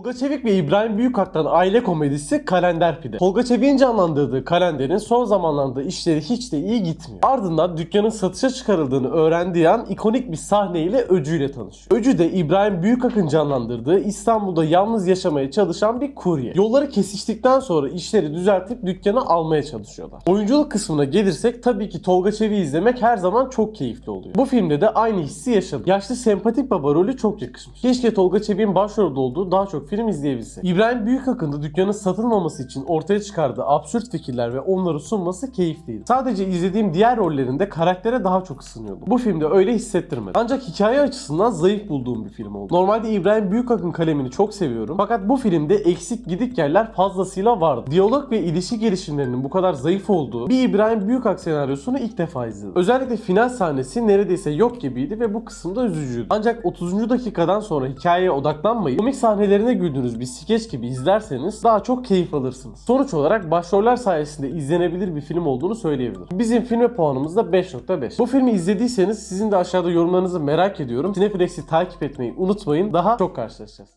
Tolga Çevik ve İbrahim Büyükak'tan aile komedisi Kalender Pide. Tolga Çevik'in canlandırdığı Kalender'in son zamanlarda işleri hiç de iyi gitmiyor. Ardından dükkanın satışa çıkarıldığını öğrendiği an ikonik bir sahneyle Öcü ile tanışıyor. Öcü de İbrahim Büyükak'ın canlandırdığı İstanbul'da yalnız yaşamaya çalışan bir kurye. Yolları kesiştikten sonra işleri düzeltip dükkanı almaya çalışıyorlar. Oyunculuk kısmına gelirsek tabii ki Tolga Çevik'i izlemek her zaman çok keyifli oluyor. Bu filmde de aynı hissi yaşadım. Yaşlı sempatik baba rolü çok yakışmış. Keşke Tolga Çevik'in başrolde olduğu daha çok film izleyebilsek. İbrahim Büyükak'ın da dükkanın satılmaması için ortaya çıkardığı absürt fikirler ve onları sunması keyifliydi. Sadece izlediğim diğer rollerinde karaktere daha çok ısınıyordum. Bu filmde öyle hissettirmedi. Ancak hikaye açısından zayıf bulduğum bir film oldu. Normalde İbrahim Büyükak'ın kalemini çok seviyorum. Fakat bu filmde eksik gidik yerler fazlasıyla vardı. Diyalog ve ilişki gelişimlerinin bu kadar zayıf olduğu bir İbrahim Büyükak senaryosunu ilk defa izledim. Özellikle final sahnesi neredeyse yok gibiydi ve bu kısımda üzücüydü. Ancak 30. dakikadan sonra hikayeye odaklanmayıp komik sahnelerine güldüğünüz bir skeç gibi izlerseniz daha çok keyif alırsınız. Sonuç olarak başroller sayesinde izlenebilir bir film olduğunu söyleyebilirim. Bizim filme puanımız da 5.5. Bu filmi izlediyseniz sizin de aşağıda yorumlarınızı merak ediyorum. Cineflex'i takip etmeyi unutmayın. Daha çok karşılaşacağız.